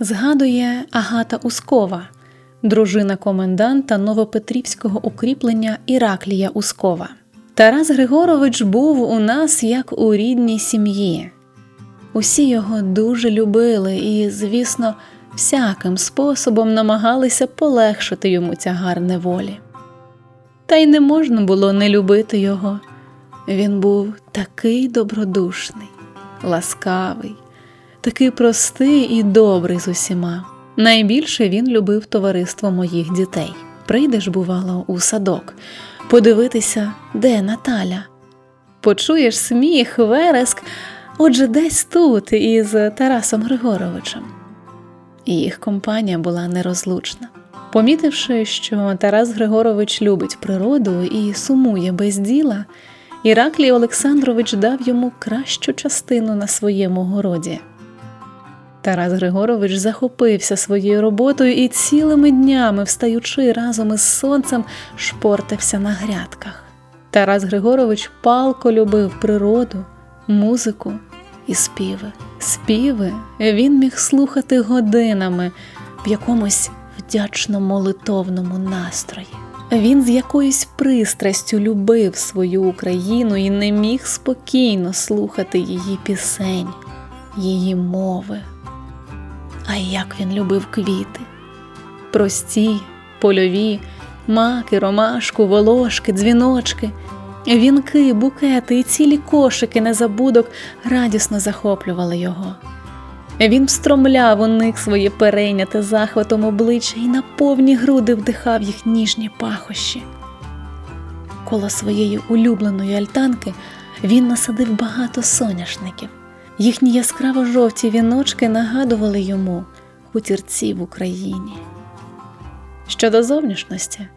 згадує Агата Ускова, дружина коменданта Новопетрівського укріплення Іраклія Ускова. Тарас Григорович був у нас як у рідній сім'ї. Усі його дуже любили і, звісно, всяким способом намагалися полегшити йому тягар неволі. Та й не можна було не любити його. Він був такий добродушний, ласкавий, такий простий і добрий з усіма. Найбільше він любив товариство моїх дітей. Прийдеш, бувало, у садок, подивитися, де Наталя. Почуєш сміх, вереск, отже, десь тут із Тарасом Григоровичем. Їх компанія була нерозлучна. Помітивши, що Тарас Григорович любить природу і сумує без діла, Іраклій Олександрович дав йому кращу частину на своєму городі. Тарас Григорович захопився своєю роботою і цілими днями, встаючи разом із сонцем, шпортався на грядках. Тарас Григорович палко любив природу, музику і співи. Співи він міг слухати годинами в якомусь вдячно молитовному настрої. Він з якоюсь пристрастю любив свою Україну і не міг спокійно слухати її пісень, її мови. А як він любив квіти, прості, польові, маки, ромашку, волошки, дзвіночки, вінки, букети і цілі кошики незабудок радісно захоплювали його. Він встромляв у них своє перейняте захватом обличчя і на повні груди вдихав їх ніжні пахощі. Коло своєї улюбленої альтанки він насадив багато соняшників. Їхні яскраво жовті віночки нагадували йому хутірці в Україні. Щодо зовнішності,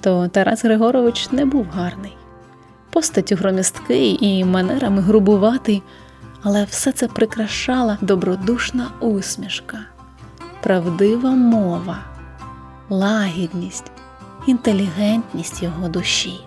то Тарас Григорович не був гарний. Постаттю громісткий і манерами грубуватий, але все це прикрашала добродушна усмішка, правдива мова, лагідність, інтелігентність його душі.